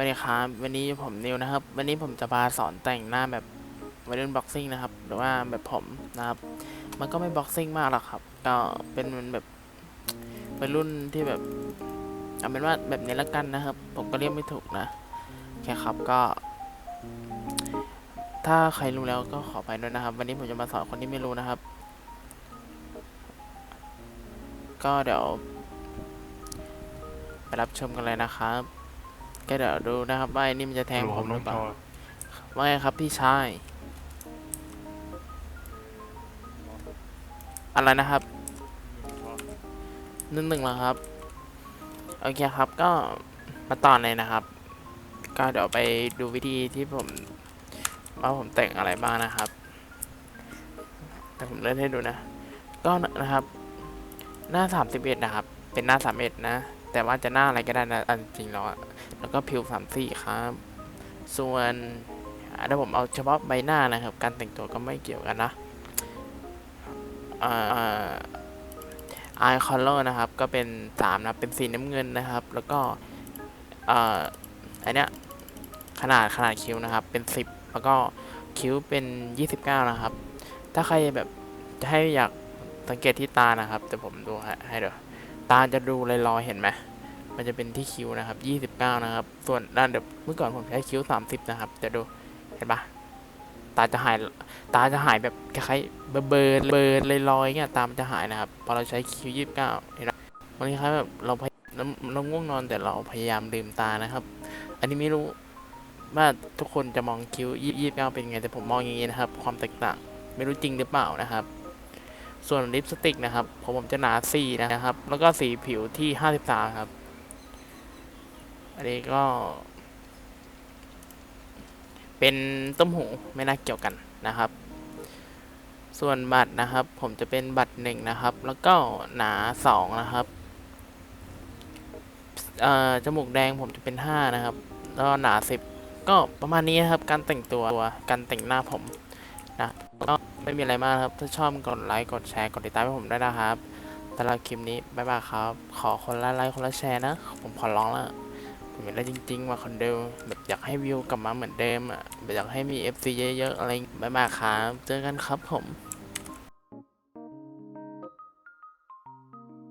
วันนี้ครับวันนี้ผมนิวนะครับ วันนี้ผมจะมาสอนแต่งหน้าแบบวัยรุ่นบ็อกซิ่งนะครับ หรือว่าแบบผมนะครับ มันก็ไม่บ็อกซิ่งมากหรอกครับ ก็เป็นเหมือนแบบวัยรุ่นที่แบบเอาเป็นว่าแบบนี้ละกันนะครับ ผมก็เรียกไม่ถูกนะแค่ครับก็ ถ้าใครรู้แล้วก็ขอไปด้วยนะครับ วันนี้ผมจะมาสอนคนที่ไม่รู้นะครับ ก็เดี๋ยว ไปรับชมกันเลยนะครับ ก็เดี๋ยวดูนะครับว่าไอ้นี่มันจะแทงผมหรือเปล่าว่าไงครับพี่ชายอะไรนะครับหนึ่งหนึ่งแล้วครับ โอเคครับก็มาต่อเลยนะครับ ก็เดี๋ยวไปดูวิธีที่ผมว่าผมแต่งอะไรบ้างนะครับ แต่ผมเล่นให้ดูนะ ก็นะครับ หน้าสามสิบเอ็ดนะครับ เป็นหน้าสามเอ็ดนะ แต่ว่าจะหน้าอะไรก็ได้นะอันจริงแล้วแล้วก็ผิวสามสี่ครับ ส่วนถ้าผมเอาเฉพาะใบหน้านะครับ การแต่งตัวก็ไม่เกี่ยวกันนะอ่า eye color นะครับ ก็เป็นสามนะเป็นสีน้ำเงินนะครับ แล้วก็อันเนี้ยขนาดขนาดคิ้วนะครับ เป็นสิบแล้วก็คิ้วเป็นยี่สิบเก้านะครับ ถ้าใครแบบจะให้อยากสังเกตที่ตานะครับ แต่ผมดูให้ให้เดี๋ยว ตาจะดูลอยๆเห็นไหมมันจะเป็นที่คิ้วนะครับ 29 นะครับ ส่วนด้านเดี๋ยวเมื่อก่อนผมใช้คิ้ว 30 นะครับจะดูเห็นปะตาจะหายตาจะหายแบบคล้ายๆเบลอเบลอเบลอลอยๆเงี้ยตามจะหายนะครับพอเราใช้คิ้ว 29 เห็นปะวันนี้ครับแบบเราพยเราเราง่วงนอนแต่เราพยายามลืมตานะครับ อันนี้ไม่รู้ว่าทุกคนจะมองคิ้ว 29 เป็นไงแต่ผมมองอย่างนี้นะครับ ความแตกต่างไม่รู้จริงหรือเปล่านะครับ ส่วนลิปสติกนะครับผมผมจะหนา 4 นะครับ แล้วก็สีผิวที่ 53 ครับ อันนี้ก็ เป็นต้มหูไม่น่าเกี่ยวกันนะครับ ส่วนบัตรนะครับ ผมจะเป็นบัตรหนึ่งนะครับ แล้วก็หนาสองนะครับจมูกแดงผมจะเป็นห้านะครับ แล้วหนาสิบก็ประมาณนี้นะครับ การแต่งตัวการแต่งหน้าผม นะก็ไม่มีอะไรมากครับ ถ้าชอบกดไลค์ กดแชร์ กดติดตามให้ผมด้วยนะครับสำหรับคลิปนี้ บ๊ายบายครับ ขอคนละไลค์ คนละแชร์นะ ผมขอร้องละผมอยากได้จริงๆ ว่าคนเดิมแบบอยากให้วิวกลับมาเหมือนเดิมอะแบบอยากให้มี FC เยอะๆ อะไร บ๊ายบายครับ เจอกันครับผม